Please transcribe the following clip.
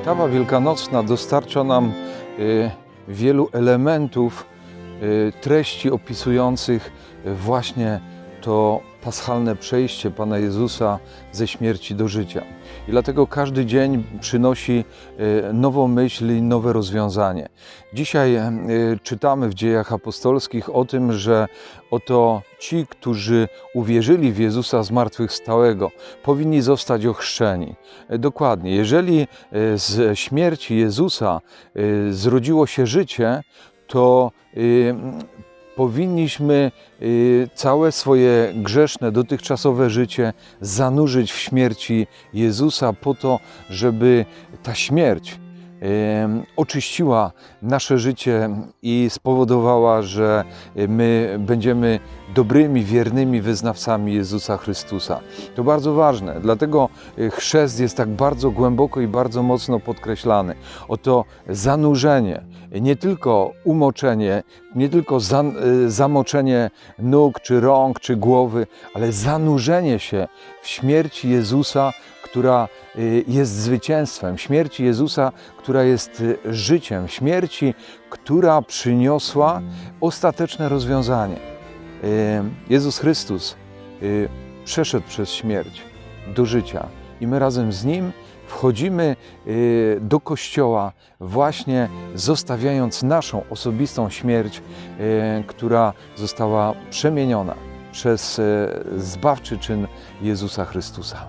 Oktawa Wielkanocna dostarcza nam y, wielu elementów, y, treści opisujących właśnie to paschalne przejście Pana Jezusa ze śmierci do życia. I dlatego każdy dzień przynosi y, nową myśl i nowe rozwiązanie. Dzisiaj y, czytamy w dziejach apostolskich o tym, że oto ci, którzy uwierzyli w Jezusa zmartwychwstałego, powinni zostać ochrzczeni. E, Dokładnie, jeżeli e, z śmierci Jezusa e, zrodziło się życie, to powinniśmy y, całe swoje grzeszne, dotychczasowe życie zanurzyć w śmierci Jezusa, po to, żeby ta śmierć oczyściła nasze życie i spowodowała, że my będziemy dobrymi, wiernymi wyznawcami Jezusa Chrystusa. To bardzo ważne, dlatego y, chrzest jest tak bardzo głęboko i bardzo mocno podkreślany. Oto zanurzenie, nie tylko umoczenie, nie tylko y, zamoczenie nóg, czy rąk, czy głowy, ale zanurzenie się w śmierci Jezusa, która y, jest zwycięstwem, śmierci Jezusa, która jest y, życiem, śmierci, która przyniosła ostateczne rozwiązanie. Y, Jezus Chrystus przeszedł przez śmierć do życia i my razem z Nim wchodzimy do Kościoła, właśnie zostawiając naszą osobistą śmierć, która została przemieniona przez zbawczy czyn Jezusa Chrystusa.